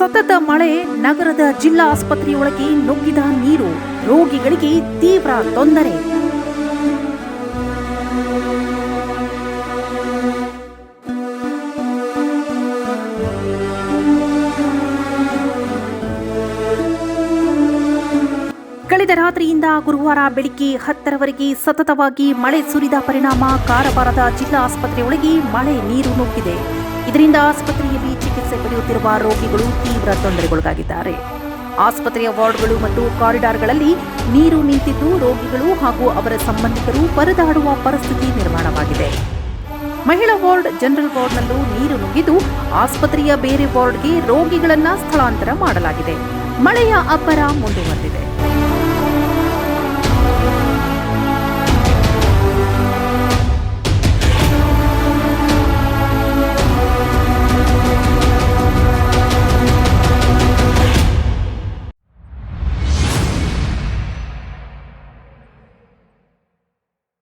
ಸತತ ಮಳೆ ನಗರದ ಜಿಲ್ಲಾ ಆಸ್ಪತ್ರೆಯೊಳಗೆ ನುಗ್ಗಿದ ನೀರು ರೋಗಿಗಳಿಗೆ ತೀವ್ರ ತೊಂದರೆ. ಕಳೆದ ರಾತ್ರಿಯಿಂದ ಗುರುವಾರ ಬೆಳಿಗ್ಗೆ ಹತ್ತರವರೆಗೆ ಸತತವಾಗಿ ಮಳೆ ಸುರಿದ ಪರಿಣಾಮ ಕಾರವಾರದ ಜಿಲ್ಲಾ ಆಸ್ಪತ್ರೆಯೊಳಗೆ ಮಳೆ ನೀರು ನುಗ್ಗಿದೆ. ಇದರಿಂದ ಆಸ್ಪತ್ರೆಯಲ್ಲಿ ಚಿಕಿತ್ಸೆ ಪಡೆಯುತ್ತಿರುವ ರೋಗಿಗಳು ತೀವ್ರ ತೊಂದರೆಗೊಳಗಾಗಿದ್ದಾರೆ. ಆಸ್ಪತ್ರೆಯ ವಾರ್ಡ್ಗಳು ಮತ್ತು ಕಾರಿಡಾರ್ಗಳಲ್ಲಿ ನೀರು ನಿಂತಿದ್ದು ರೋಗಿಗಳು ಹಾಗೂ ಅವರ ಸಂಬಂಧಿಕರು ಪರದಾಡುವ ಪರಿಸ್ಥಿತಿ ನಿರ್ಮಾಣವಾಗಿದೆ. ಮಹಿಳಾ ವಾರ್ಡ್ ಜನರಲ್ ವಾರ್ಡ್ನಲ್ಲೂ ನೀರು ನುಗ್ಗಿದ್ದು ಆಸ್ಪತ್ರೆಯ ಬೇರೆ ವಾರ್ಡ್ಗೆ ರೋಗಿಗಳನ್ನ ಸ್ಥಳಾಂತರ ಮಾಡಲಾಗಿದೆ. ಮಳೆಯ ಅಬ್ಬರ ಮುಂದುವರೆದಿದೆ.